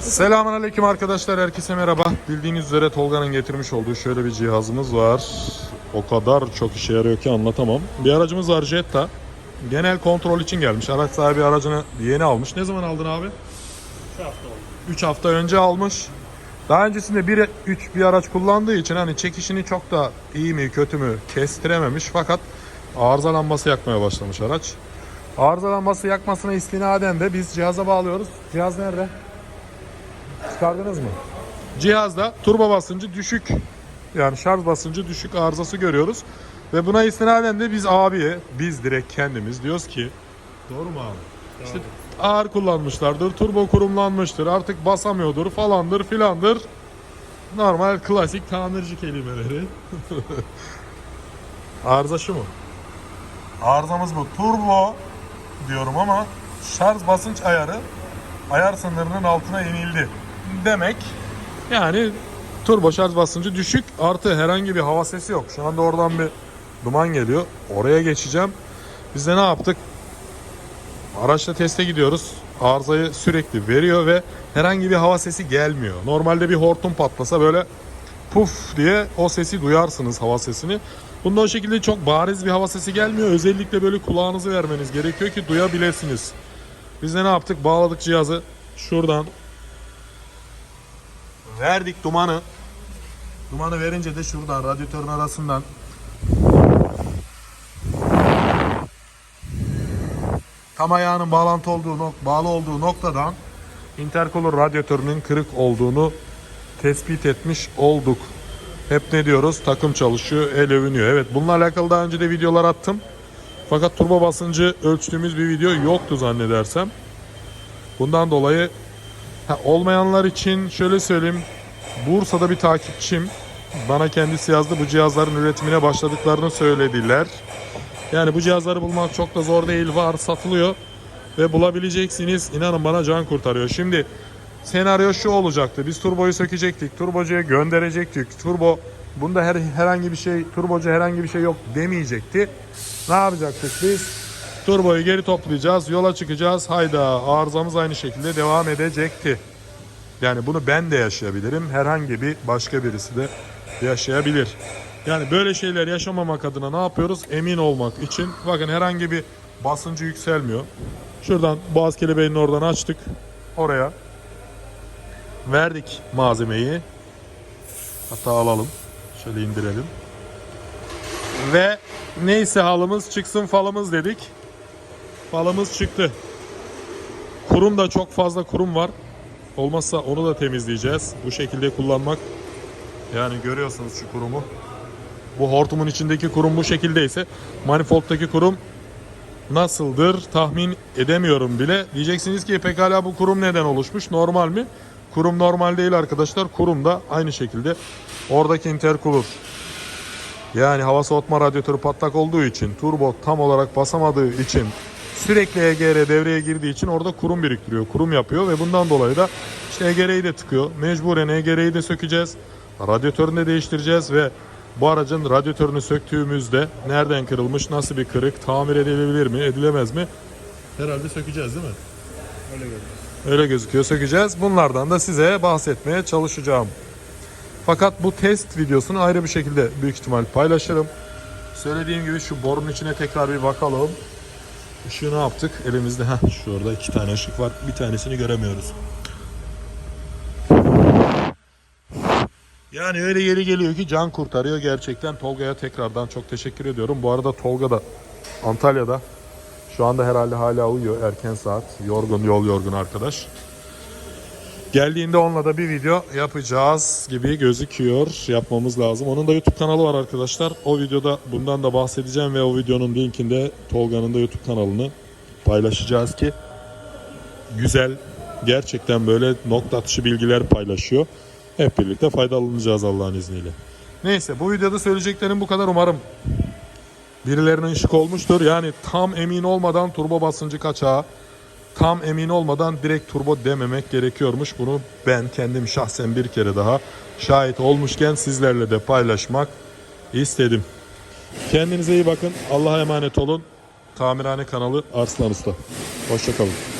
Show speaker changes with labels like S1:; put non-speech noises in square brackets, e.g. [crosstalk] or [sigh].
S1: Selamünaleyküm arkadaşlar, herkese merhaba. Bildiğiniz üzere Tolga'nın getirmiş olduğu şöyle bir cihazımız var. O kadar çok işe yarıyor ki anlatamam. Bir aracımız var Jetta. Genel kontrol için gelmiş. Araç sahibi aracını yeni almış. Ne zaman aldın abi? 3 hafta önce almış. Daha öncesinde 1 3 bir araç kullandığı için hani çekişini çok da iyi mi kötü mü kestirememiş fakat arıza lambası yakmaya başlamış araç. Arıza lambası yakmasına istinaden de biz cihaza bağlıyoruz. Cihaz nerede? Çıkardınız mı? Cihazda turbo basıncı düşük yani şarj basıncı düşük arızası görüyoruz. Ve buna istinaden de biz abiye, biz direkt kendimiz diyoruz ki Doğru mu abi? İşte ağır kullanmışlardır, turbo kurumlanmıştır, artık basamıyordur falandır filandır. Normal klasik tamirci kelimeleri. [laughs] Arıza şu mu? Arızamız bu. Turbo diyorum ama şarj basınç ayarı ayar sınırının altına inildi. Demek yani turbo şarj basıncı düşük artı herhangi bir hava sesi yok. Şu anda oradan bir duman geliyor. Oraya geçeceğim. Biz de ne yaptık? Araçla teste gidiyoruz. Arızayı sürekli veriyor ve herhangi bir hava sesi gelmiyor. Normalde bir hortum patlasa böyle puf diye o sesi duyarsınız hava sesini. Bunda o şekilde çok bariz bir hava sesi gelmiyor. Özellikle böyle kulağınızı vermeniz gerekiyor ki duyabilirsiniz. Biz de ne yaptık? Bağladık cihazı şuradan. Verdik dumanı. Dumanı verince de şuradan radyatörün arasından tam ayağının bağlantı olduğu nok- bağlı olduğu noktadan intercooler radyatörünün kırık olduğunu tespit etmiş olduk. Hep ne diyoruz? Takım çalışıyor, el övünüyor. Evet bununla alakalı daha önce de videolar attım. Fakat turbo basıncı ölçtüğümüz bir video yoktu zannedersem. Bundan dolayı ha, olmayanlar için şöyle söyleyeyim. Bursa'da bir takipçim bana kendisi yazdı. Bu cihazların üretimine başladıklarını söylediler. Yani bu cihazları bulmak çok da zor değil. Var, satılıyor ve bulabileceksiniz. İnanın bana can kurtarıyor. Şimdi senaryo şu olacaktı. Biz turboyu sökecektik. Turbocuya gönderecektik. Turbo bunda her, herhangi bir şey, turbocu herhangi bir şey yok demeyecekti. Ne yapacaktık biz? Turboyu geri toplayacağız, yola çıkacağız. Hayda arızamız aynı şekilde devam edecekti. Yani bunu ben de yaşayabilirim. Herhangi bir başka birisi de yaşayabilir. Yani böyle şeyler yaşamamak adına ne yapıyoruz? Emin olmak için. Bakın herhangi bir basıncı yükselmiyor. Şuradan boğaz kelebeğini oradan açtık. Oraya verdik malzemeyi. Hatta alalım. Şöyle indirelim. Ve neyse halımız çıksın falımız dedik. Falımız çıktı. Kurum da çok fazla kurum var. Olmazsa onu da temizleyeceğiz. Bu şekilde kullanmak. Yani görüyorsunuz şu kurumu. Bu hortumun içindeki kurum bu şekildeyse manifolddaki kurum nasıldır tahmin edemiyorum bile. Diyeceksiniz ki pekala bu kurum neden oluşmuş? Normal mi? Kurum normal değil arkadaşlar. Kurum da aynı şekilde oradaki intercooler yani hava soğutma radyatörü patlak olduğu için turbo tam olarak basamadığı için sürekli EGR devreye girdiği için orada kurum biriktiriyor. Kurum yapıyor ve bundan dolayı da işte EGR'yi de tıkıyor. Mecburen EGR'yi de sökeceğiz. Radyatörünü de değiştireceğiz ve bu aracın radyatörünü söktüğümüzde nereden kırılmış, nasıl bir kırık, tamir edilebilir mi, edilemez mi? Herhalde sökeceğiz değil mi?
S2: Öyle görünüyor.
S1: Öyle gözüküyor sökeceğiz. Bunlardan da size bahsetmeye çalışacağım. Fakat bu test videosunu ayrı bir şekilde büyük ihtimal paylaşırım. Söylediğim gibi şu borunun içine tekrar bir bakalım. Işığı ne yaptık? Elimizde heh, şurada iki tane ışık var. Bir tanesini göremiyoruz. Yani öyle yeri geliyor ki can kurtarıyor gerçekten. Tolga'ya tekrardan çok teşekkür ediyorum. Bu arada Tolga da Antalya'da. Şu anda herhalde hala uyuyor erken saat. Yorgun yol yorgun arkadaş. Geldiğinde onunla da bir video yapacağız gibi gözüküyor. Yapmamız lazım. Onun da YouTube kanalı var arkadaşlar. O videoda bundan da bahsedeceğim ve o videonun linkinde Tolga'nın da YouTube kanalını paylaşacağız ki güzel gerçekten böyle nokta atışı bilgiler paylaşıyor. Hep birlikte faydalanacağız Allah'ın izniyle. Neyse bu videoda söyleyeceklerim bu kadar umarım birilerine ışık olmuştur. Yani tam emin olmadan turbo basıncı kaçağı tam emin olmadan direkt turbo dememek gerekiyormuş. Bunu ben kendim şahsen bir kere daha şahit olmuşken sizlerle de paylaşmak istedim. Kendinize iyi bakın. Allah'a emanet olun. Tamirhane kanalı Arslan Usta. Hoşçakalın.